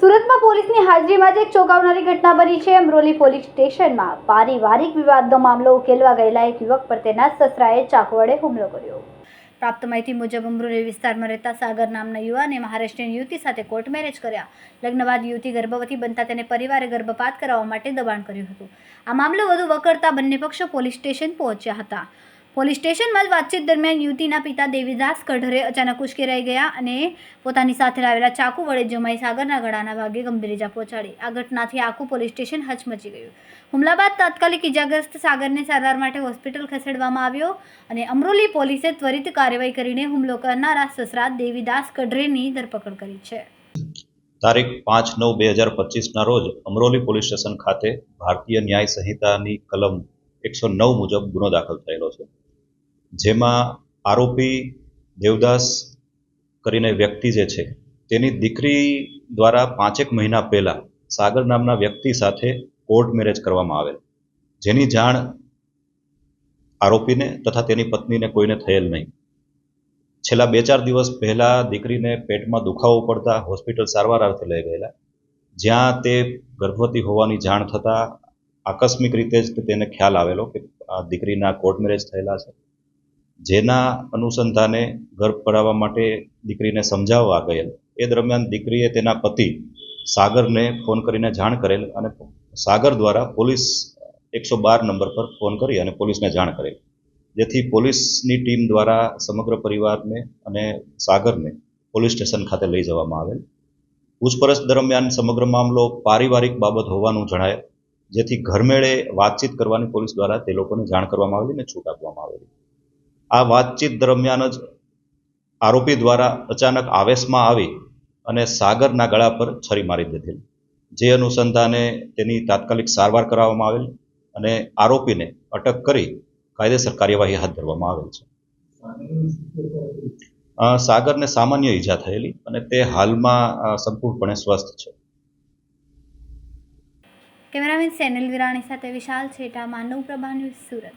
સુરતમાં પોલીસની હાજરીમાં જ એક ચોંકાવનારી ઘટના બની છે. અમરોલી પોલીસ સ્ટેશનમાં પારિવારિક વિવાદનો મામલો ઉકેલવા ગયેલા એક યુવક પર તેના સસરાએ ચાકુ વડે હુમલો કર્યો. પ્રાપ્ત માહિતી મુજબ અમરોલી વિસ્તારમાં રહેતા સાગર નામના યુવાને મહારાષ્ટ્રીયન યુવતી સાથે કોર્ટ મેરેજ કર્યા. લગ્ન બાદ યુવતી ગર્ભવતી બનતા તેને પરિવારે ગર્ભપાત કરાવવા માટે દબાણ કર્યું હતું. આ મામલો વધુ વકરતા બંને પક્ષો પોલીસ સ્ટેશન પહોંચ્યા હતા. પોલીસ સ્ટેશનમાં વાતચીત દરમિયાન યુવતીના પિતા દેવીદાસ કઢરે અચાનક ઉશ્કેરાઈ ગયા અને પોતાની સાથે લાવેલા ચાકુ વડે જમાઈ સાગરના ગળાના ભાગે ગંભીર ઇજા પહોંચાડી. આ ઘટનાથી આખું પોલીસ સ્ટેશન હચમચી ગયું. હુમલા બાદ તાત્કાલિક ઇજાગ્રસ્ત સાગરને સારવાર માટે હોસ્પિટલ ખસેડવામાં આવ્યો અને અમરોલી પોલીસે ત્વરિત કાર્યવાહી કરીને હુમલો કરનારા સસરા દેવીદાસ કઢરેની ધરપકડ કરી છે. તારીખ પાંચ નવ બે હજાર પચીસના રોજ અમરોલી પોલીસ સ્ટેશન ખાતે ભારતીય ન્યાય સંહિતાની કલમ એકસો નવ મુજબ ગુનો દાખલ થયેલો છે. જેમાં આરોપી દેવદાસ કરીને વ્યક્તિ જે છે, તેની દીકરી દ્વારા પાંચેક મહિના પહેલાં સાગર નામના વ્યક્તિ સાથે કોર્ટ મેરેજ કરવામાં આવેલ. જેની જાણ આરોપીને તથા તેની પત્નીને કોઈને થયેલ નહીં. છેલ્લા બે ચાર દિવસ પહેલાં દીકરીને પેટમાં દુખાવો પડતા હોસ્પિટલ સારવાર અર્થે લઈ ગયેલા. જ્યાં તે ગર્ભવતી હોવાની જાણ થતાં આકસ્મિક રીતે જ તેને ખ્યાલ આવેલો કે આ દીકરીના કોર્ટ મેરેજ થયેલા છે. જેના અનુસંધાને ગર્ભ પડાવવા માટે દીકરીને સમજાવવા ગયેલ. એ દરમિયાન દીકરીએ તેના પતિ સાગરને ફોન કરીને જાણ કરેલ અને સાગર દ્વારા પોલીસ એકસો બાર નંબર પર ફોન કરી અને પોલીસને જાણ કરેલ. જેથી પોલીસની ટીમ દ્વારા સમગ્ર પરિવારને અને સાગરને પોલીસ સ્ટેશન ખાતે લઈ જવામાં આવેલ. પૂછપરછ દરમિયાન સમગ્ર મામલો પારિવારિક બાબત હોવાનું જણાય, જેથી ઘરમેળે વાતચીત કરવાની પોલીસ દ્વારા તે લોકોને જાણ કરવામાં આવેલી અને છૂટ આપવામાં આવેલી. આ વાતચીત દરમિયાન જ આરોપી દ્વારા અચાનક આવેશમાં આવી અને સાગરના ગળા પર છરી મારી દીધેલી. જે અનુસંધાને તેની તાત્કાલિક સારવાર કરાવવામાં આવેલ અને આરોપીને અટક કરી કાયદેસર કાર્યવાહી હાથ ધરવામાં આવેલ છે. સાગરને સામાન્ય ઈજા થયેલી અને તે હાલમાં સંપૂર્ણપણે સ્વસ્થ છે. કેમેરામેન સેનલ વિરાણી સાથે વિશાલ છેટા, માનવ પ્રભા સુરત.